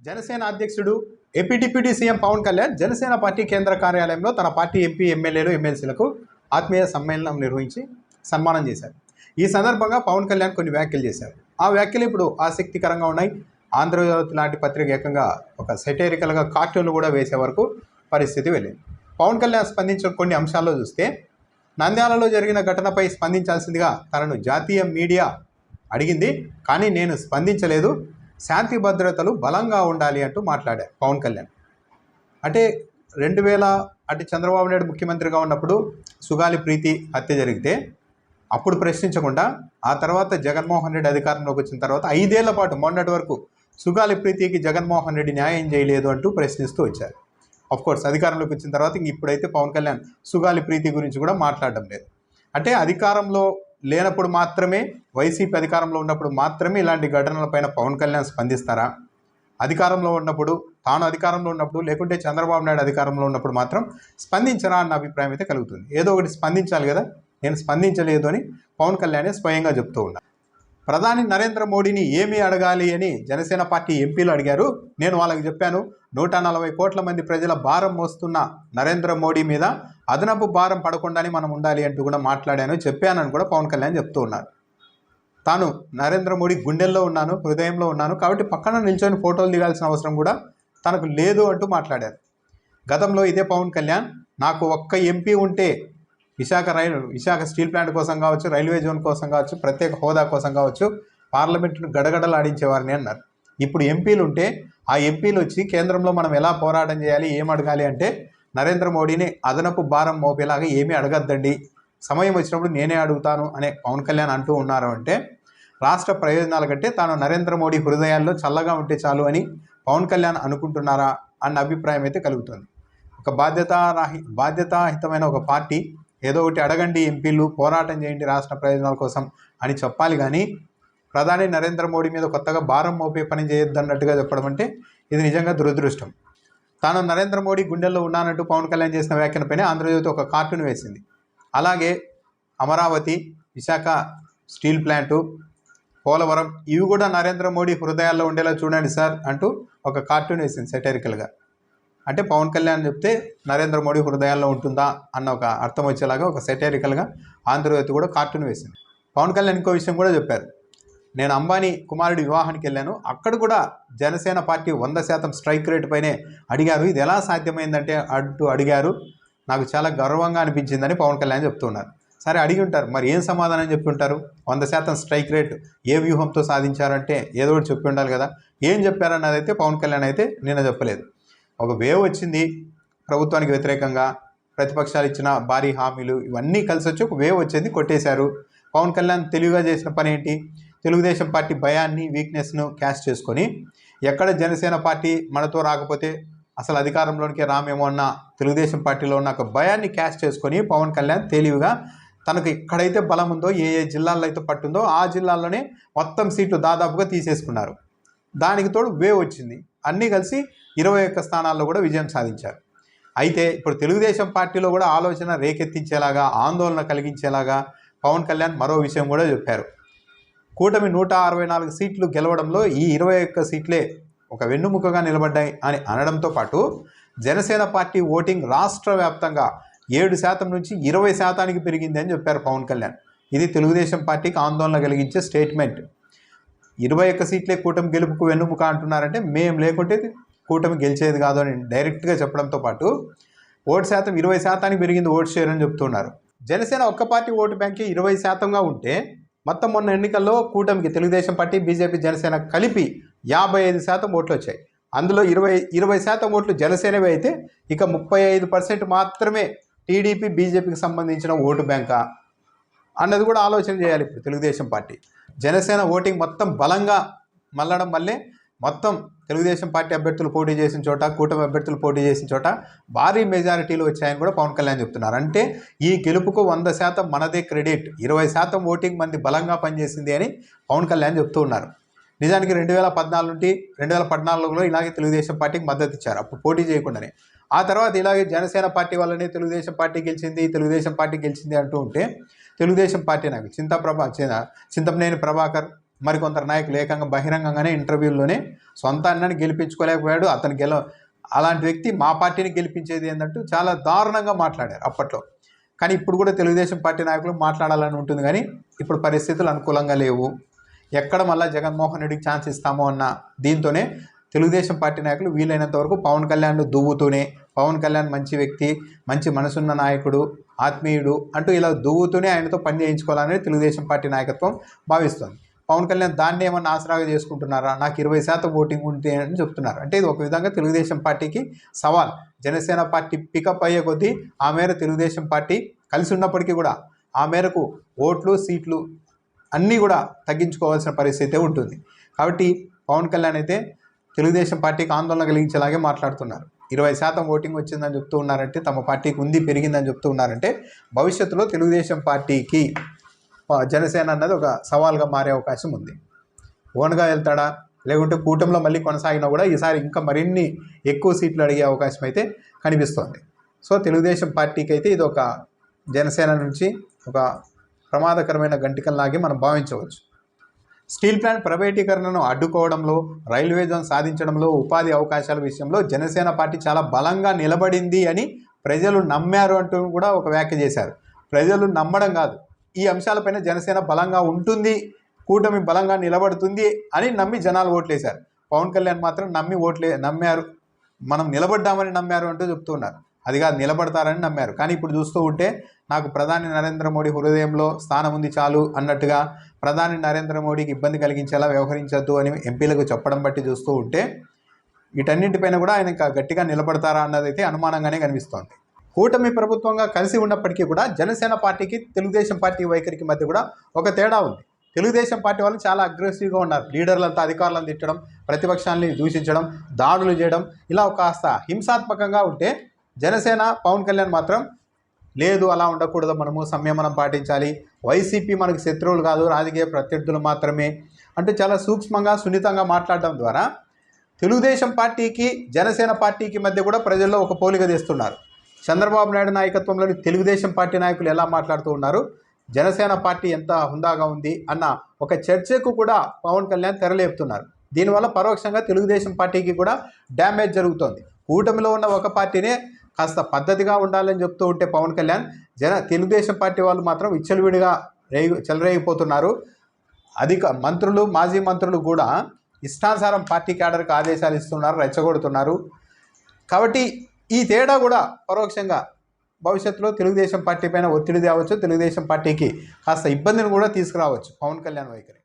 జనసేన అధ్యక్షుడు AP deputy CM Pawan Kalyan Janasena party కేంద్ర కార్యాలయంలో తన పార్టీ ఎంపీ ఎమ్మెల్యేలు ఎమ్మెల్సీలకు ఆత్మీయ సమ్మేళనం నిర్వహించి సన్మానం చేశారు. ఈ సందర్భంగా పవన్ కళ్యాణ్ కొన్ని వ్యాఖ్యలు చేశారు. ఆ వ్యాఖ్యలు ఇప్పుడు ఆసక్తికరంగా ఉన్నాయి. ఆంధ్రజ్యోతి లాంటి పత్రిక ఏకంగా ఒక సెటేరికల్గా కార్టూన్లు కూడా వేసే వరకు పరిస్థితి వెళ్ళింది. పవన్ కళ్యాణ్ స్పందించిన కొన్ని అంశాల్లో చూస్తే నంద్యాలలో జరిగిన ఘటనపై స్పందించాల్సిందిగా తనను జాతీయ మీడియా అడిగింది. కానీ నేను స్పందించలేదు. శాంతి భద్రతలు బలంగా ఉండాలి అంటూ మాట్లాడారు పవన్ కళ్యాణ్. అంటే రెండు వేల అంటే చంద్రబాబు నాయుడు ముఖ్యమంత్రిగా ఉన్నప్పుడు సుగాలి ప్రీతి హత్య జరిగితే అప్పుడు ప్రశ్నించకుండా ఆ తర్వాత జగన్మోహన్ రెడ్డి అధికారంలోకి వచ్చిన తర్వాత ఐదేళ్ళ పాటు మొన్నటి వరకు సుగాలి ప్రీతికి జగన్మోహన్ రెడ్డి న్యాయం చేయలేదు అంటూ ప్రశ్నిస్తూ వచ్చారు. ఆఫ్ కోర్స్ అధికారంలోకి వచ్చిన తర్వాత ఇంక ఇప్పుడైతే పవన్ కళ్యాణ్ సుగాలి ప్రీతి గురించి కూడా మాట్లాడడం లేదు. అంటే అధికారంలో లేనప్పుడు మాత్రమే వైసీపీ అధికారంలో ఉన్నప్పుడు మాత్రమే ఇలాంటి ఘటనలపైన పవన్ కళ్యాణ్ స్పందిస్తారా? అధికారంలో ఉన్నప్పుడు తాను అధికారంలో ఉన్నప్పుడు లేకుంటే చంద్రబాబు నాయుడు అధికారంలో ఉన్నప్పుడు మాత్రం స్పందించరా అన్న అభిప్రాయం అయితే కలుగుతుంది. ఏదో ఒకటి స్పందించాలి కదా? నేను స్పందించలేదు అని పవన్ కళ్యాణే స్వయంగా చెప్తూ ఉన్నా ప్రధాని నరేంద్ర మోడీని ఏమి అడగాలి అని జనసేన పార్టీ ఎంపీలు అడిగారు. నేను వాళ్ళకి చెప్పాను నూట నలభై కోట్ల మంది ప్రజల భారం మోస్తున్న నరేంద్ర మోడీ మీద అదనపు భారం పడకుండానే మనం ఉండాలి అంటూ కూడా మాట్లాడాను చెప్పానని కూడా పవన్ కళ్యాణ్ చెప్తూ ఉన్నారు. తాను నరేంద్ర మోడీ గుండెల్లో ఉన్నాను హృదయంలో ఉన్నాను కాబట్టి పక్కన నిల్చొని ఫోటోలు దిగాల్సిన అవసరం కూడా తనకు లేదు అంటూ మాట్లాడారు. గతంలో ఇదే పవన్ కళ్యాణ్ నాకు ఒక్క ఎంపీ ఉంటే Visakha rail Visakha steel plant కోసం కావచ్చు రైల్వే జోన్ కోసం కావచ్చు ప్రత్యేక హోదా కోసం కావచ్చు పార్లమెంటును గడగడలాడించేవారిని అన్నారు. ఇప్పుడు ఎంపీలు ఉంటే ఆ ఎంపీలు వచ్చి కేంద్రంలో మనం ఎలా పోరాటం చేయాలి ఏం అడగాలి అంటే నరేంద్ర మోడీని అదనపు భారం మోపేలాగా ఏమీ అడగద్దండి. సమయం వచ్చినప్పుడు నేనే అడుగుతాను అనే పవన్ కళ్యాణ్ అంటూ ఉన్నారు అంటే రాష్ట్ర ప్రయోజనాల కంటే తాను నరేంద్ర మోడీ హృదయాల్లో చల్లగా ఉంటే చాలు అని పవన్ కళ్యాణ్ అనుకుంటున్నారా అన్న అభిప్రాయం అయితే కలుగుతుంది. ఒక బాధ్యతారాహి బాధ్యతాహితమైన ఒక పార్టీ ఏదో ఒకటి అడగండి ఎంపీలు పోరాటం చేయండి రాష్ట్ర ప్రయోజనాల కోసం అని చెప్పాలి కానీ ప్రధాని నరేంద్ర మోడీ మీద కొత్తగా భారం మోపే పని చేయొద్దన్నట్టుగా చెప్పడం అంటే ఇది నిజంగా దురదృష్టం. తాను నరేంద్ర మోడీ గుండెల్లో ఉన్నానంటూ పవన్ కళ్యాణ్ చేసిన వ్యాఖ్యలపైన ఆంధ్రజ్యోతి ఒక కార్టూన్ వేసింది. అలాగే అమరావతి విశాఖ స్టీల్ ప్లాంటు పోలవరం ఇవి కూడా నరేంద్ర మోడీ హృదయాల్లో ఉండేలా చూడండి సార్ అంటూ ఒక కార్టూన్ వేసింది సెటరికల్గా అంటే పవన్ కళ్యాణ్ చెప్తే నరేంద్ర మోడీ హృదయాల్లో ఉంటుందా అన్న ఒక అర్థం వచ్చేలాగా ఒక సెటరికల్గా ఆంధ్రజ్యోతి కూడా కార్టూన్ వేసింది. పవన్ కళ్యాణ్ ఇంకో విషయం కూడా చెప్పారు. నేను అంబానీ కుమారుడి వివాహానికి వెళ్ళాను. అక్కడ కూడా జనసేన పార్టీ వంద శాతం స్ట్రైక్ రేట్ పైనే అడిగారు. ఇది ఎలా సాధ్యమైందంటే అంటూ అడిగారు. నాకు చాలా గర్వంగా అనిపించిందని పవన్ కళ్యాణ్ చెప్తున్నారు. సరే అడిగి ఉంటారు. మరి ఏం సమాధానం చెప్పి ఉంటారు? వంద శాతం స్ట్రైక్ రేట్ ఏ వ్యూహంతో సాధించారంటే ఏదో ఒకటి చెప్పి ఉండాలి కదా. ఏం చెప్పారన్నది అయితే పవన్ కళ్యాణ్ అయితే నిన్న చెప్పలేదు. ఒక వేవ్ వచ్చింది ప్రభుత్వానికి వ్యతిరేకంగా ప్రతిపక్షాలు ఇచ్చిన భారీ హామీలు ఇవన్నీ కలిసి వచ్చి ఒక వేవ్ వచ్చింది కొట్టేశారు. పవన్ కళ్యాణ్ తెలివిగా చేసిన పని ఏంటి? తెలుగుదేశం పార్టీ భయాన్ని వీక్నెస్ను క్యాష్ చేసుకొని ఎక్కడ జనసేన పార్టీ మనతో రాకపోతే అసలు అధికారంలోనికి రామేమో అన్న తెలుగుదేశం పార్టీలో ఉన్న ఒక భయాన్ని క్యాష్ చేసుకొని పవన్ కళ్యాణ్ తెలివిగా తనకు ఎక్కడైతే బలం ఉందో ఏ ఏ జిల్లాల్లో అయితే పట్టుందో ఆ జిల్లాల్లోనే మొత్తం సీట్లు దాదాపుగా తీసేసుకున్నారు. దానికి తోడు వేవ్ వచ్చింది. అన్నీ కలిసి ఇరవై ఒక్క స్థానాల్లో కూడా విజయం సాధించారు. అయితే ఇప్పుడు తెలుగుదేశం పార్టీలో కూడా ఆలోచన రేకెత్తించేలాగా ఆందోళన కలిగించేలాగా పవన్ కళ్యాణ్ మరో విషయం కూడా చెప్పారు. కూటమి నూట అరవై నాలుగు సీట్లు గెలవడంలో ఈ ఇరవై ఒక్క సీట్లే ఒక వెన్నుముకగా నిలబడ్డాయి అని అనడంతో పాటు జనసేన పార్టీ ఓటింగ్ రాష్ట్ర వ్యాప్తంగా ఏడు శాతం నుంచి ఇరవై శాతానికి పెరిగింది అని చెప్పారు పవన్ కళ్యాణ్. ఇది తెలుగుదేశం పార్టీకి ఆందోళన కలిగించే స్టేట్మెంట్. ఇరవై ఒక్క సీట్లే కూటమి గెలుపుకు వెన్నుముక అంటున్నారంటే మేము లేకుంటే కూటమి గెలిచేది కాదు అని డైరెక్ట్గా చెప్పడంతో పాటు ఓటు శాతం ఇరవై శాతానికి పెరిగింది ఓటు షేర్ అని చెప్తున్నారు. జనసేన ఒక్క పార్టీ ఓటు బ్యాంకే ఇరవై శాతంగా ఉంటే మొత్తం మొన్న ఎన్నికల్లో కూటమికి తెలుగుదేశం పార్టీ బీజేపీ జనసేన కలిపి యాభై ఐదు శాతం ఓట్లు వచ్చాయి. అందులో ఇరవై ఇరవై శాతం ఓట్లు జనసేనవి అయితే ఇక ముప్పై ఐదు పర్సెంట్ మాత్రమే టీడీపీ బీజేపీకి సంబంధించిన ఓటు బ్యాంకా అన్నది కూడా ఆలోచన చేయాలి ఇప్పుడు తెలుగుదేశం పార్టీ. జనసేన ఓటింగ్ మొత్తం బలంగా మళ్ళడం వల్లే మొత్తం తెలుగుదేశం పార్టీ అభ్యర్థులు పోటీ చేసిన చోట కూటమి అభ్యర్థులు పోటీ చేసిన చోట భారీ మెజారిటీలు వచ్చాయని కూడా పవన్ కళ్యాణ్ చెప్తున్నారు. అంటే ఈ గెలుపుకు వంద శాతం మనదే క్రెడిట్ ఇరవై శాతం ఓటింగ్ మంది బలంగా పనిచేసింది అని పవన్ కళ్యాణ్ చెప్తూ ఉన్నారు. నిజానికి రెండు వేల పద్నాలుగు నుండి రెండు వేల పద్నాలుగులో ఇలాగే తెలుగుదేశం పార్టీకి మద్దతు ఇచ్చారు. అప్పుడు పోటీ చేయకుండానే. ఆ తర్వాత ఇలాగే జనసేన పార్టీ వల్లనే తెలుగుదేశం పార్టీ గెలిచింది తెలుగుదేశం పార్టీ గెలిచింది అంటూ ఉంటే తెలుగుదేశం పార్టీ నాకు చింతప్రభా చింతపనేని ప్రభాకర్ మరికొందరు నాయకులు ఏకంగా బహిరంగంగానే ఇంటర్వ్యూల్లోనే సొంత అన్నని గెలిపించుకోలేకపోయాడు. అతను గెల అలాంటి వ్యక్తి మా పార్టీని గెలిపించేది ఏంటంటూ చాలా దారుణంగా మాట్లాడారు అప్పట్లో. కానీ ఇప్పుడు కూడా తెలుగుదేశం పార్టీ నాయకులు మాట్లాడాలని ఉంటుంది కానీ ఇప్పుడు పరిస్థితులు అనుకూలంగా లేవు. ఎక్కడ మళ్ళీ జగన్మోహన్ రెడ్డికి ఛాన్స్ ఇస్తామో అన్న దీంతోనే తెలుగుదేశం పార్టీ నాయకులు వీలైనంత వరకు పవన్ కళ్యాణ్ దువ్వుతూనే పవన్ కళ్యాణ్ మంచి వ్యక్తి మంచి మనసున్న నాయకుడు ఆత్మీయుడు అంటూ ఇలా దువ్వుతూనే ఆయనతో పని చేయించుకోవాలని తెలుగుదేశం పార్టీ నాయకత్వం భావిస్తోంది. పవన్ కళ్యాణ్ దాన్ని ఏమన్నా ఆసరాగా చేసుకుంటున్నారా? నాకు ఇరవై శాతం ఓటింగ్ ఉంటే అని చెప్తున్నారు. అంటే ఇది ఒక విధంగా తెలుగుదేశం పార్టీకి సవాల్. జనసేన పార్టీ పికప్ అయ్యే కొద్దీ ఆ మేర తెలుగుదేశం పార్టీ కలిసి ఉన్నప్పటికీ కూడా ఆ మేరకు ఓట్లు సీట్లు అన్నీ కూడా తగ్గించుకోవాల్సిన పరిస్థితి ఉంటుంది. కాబట్టి పవన్ కళ్యాణ్ అయితే తెలుగుదేశం పార్టీకి ఆందోళన కలిగించేలాగే మాట్లాడుతున్నారు. ఇరవై శాతం ఓటింగ్ వచ్చిందని చెప్తూ ఉన్నారంటే తమ పార్టీకి ఉంది పెరిగిందని చెప్తూ ఉన్నారంటే భవిష్యత్తులో తెలుగుదేశం పార్టీకి జనసేన అన్నది ఒక సవాల్గా మారే అవకాశం ఉంది. ఓన్గా వెళ్తాడా? లేకుంటే కూటమిలో మళ్ళీ కొనసాగినా కూడా ఈసారి ఇంకా మరిన్ని ఎక్కువ సీట్లు అడిగే అవకాశం అయితే కనిపిస్తోంది. సో తెలుగుదేశం పార్టీకి అయితే ఇది ఒక జనసేన నుంచి ఒక ప్రమాదకరమైన గంటికల్లాగే మనం భావించవచ్చు. స్టీల్ ప్లాంట్ ప్రైవేటీకరణను అడ్డుకోవడంలో రైల్వే జోన్ సాధించడంలో ఉపాధి అవకాశాల విషయంలో జనసేన పార్టీ చాలా బలంగా నిలబడింది అని ప్రజలు నమ్మారు అంటూ కూడా ఒక వ్యాఖ్య చేశారు. ప్రజలు నమ్మడం కాదు. ఈ అంశాలపైన జనసేన బలంగా ఉంటుంది కూటమి బలంగా నిలబడుతుంది అని నమ్మి జనాలు ఓట్లేశారు. పవన్ కళ్యాణ్ మాత్రం నమ్మి ఓట్లే నమ్మారు. మనం నిలబడ్డామని నమ్మారు అంటూ చెప్తున్నారు. అది కాదు నిలబడతారని నమ్మారు. కానీ ఇప్పుడు చూస్తూ ఉంటే నాకు ప్రధాని నరేంద్ర మోడీ హృదయంలో స్థానం ఉంది చాలు అన్నట్టుగా ప్రధాని నరేంద్ర మోడీకి ఇబ్బంది కలిగించేలా వ్యవహరించద్దు అని ఎంపీలకు చెప్పడం బట్టి చూస్తూ ఉంటే వీటన్నింటిపైన కూడా ఆయన ఇంకా గట్టిగా నిలబడతారా అన్నదైతే అనుమానంగానే కనిపిస్తోంది. కూటమి ప్రభుత్వంగా కలిసి ఉన్నప్పటికీ కూడా జనసేన పార్టీకి తెలుగుదేశం పార్టీ వైఖరికి మధ్య కూడా ఒక తేడా ఉంది. తెలుగుదేశం పార్టీ వాళ్ళు చాలా అగ్రెసివ్గా ఉన్నారు. లీడర్లంతా అధికారులను తిట్టడం ప్రతిపక్షాన్ని దూషించడం దాడులు చేయడం ఇలా కాస్త హింసాత్మకంగా ఉంటే జనసేన పవన్ కళ్యాణ్ మాత్రం లేదు అలా ఉండకూడదు మనము సంయమనం పాటించాలి. వైసీపీ మనకు శత్రువులు కాదు రాజకీయ ప్రత్యర్థులు మాత్రమే అంటూ చాలా సూక్ష్మంగా సున్నితంగా మాట్లాడడం ద్వారా తెలుగుదేశం పార్టీకి జనసేన పార్టీకి మధ్య కూడా ప్రజల్లో ఒక పోలిక తెస్తున్నారు. చంద్రబాబు నాయుడు నాయకత్వంలోని తెలుగుదేశం పార్టీ నాయకులు ఎలా మాట్లాడుతూ ఉన్నారు? జనసేన పార్టీ ఎంత హుందాగా ఉంది అన్న ఒక చర్చకు కూడా పవన్ కళ్యాణ్ తెరలేపుతున్నారు. దీనివల్ల పరోక్షంగా తెలుగుదేశం పార్టీకి కూడా డ్యామేజ్ జరుగుతోంది. కూటమిలో ఉన్న ఒక పార్టీనే కాస్త పద్ధతిగా ఉండాలని చెప్తూ ఉంటే పవన్ కళ్యాణ్ జన తెలుగుదేశం పార్టీ వాళ్ళు మాత్రం విచ్చలవిడిగా రేగి చెలరేగిపోతున్నారు. అధిక మంత్రులు మాజీ మంత్రులు కూడా ఇష్టానుసారం పార్టీ క్యాడర్కి ఆదేశాలు ఇస్తున్నారు రెచ్చగొడుతున్నారు. కాబట్టి ఈ తేడా కూడా పరోక్షంగా భవిష్యత్తులో తెలుగుదేశం పార్టీ పైన ఒత్తిడి తేవచ్చు తెలుగుదేశం పార్టీకి కాస్త ఇబ్బందిని కూడా తీసుకురావచ్చు పవన్ కళ్యాణ్ వైఖరి.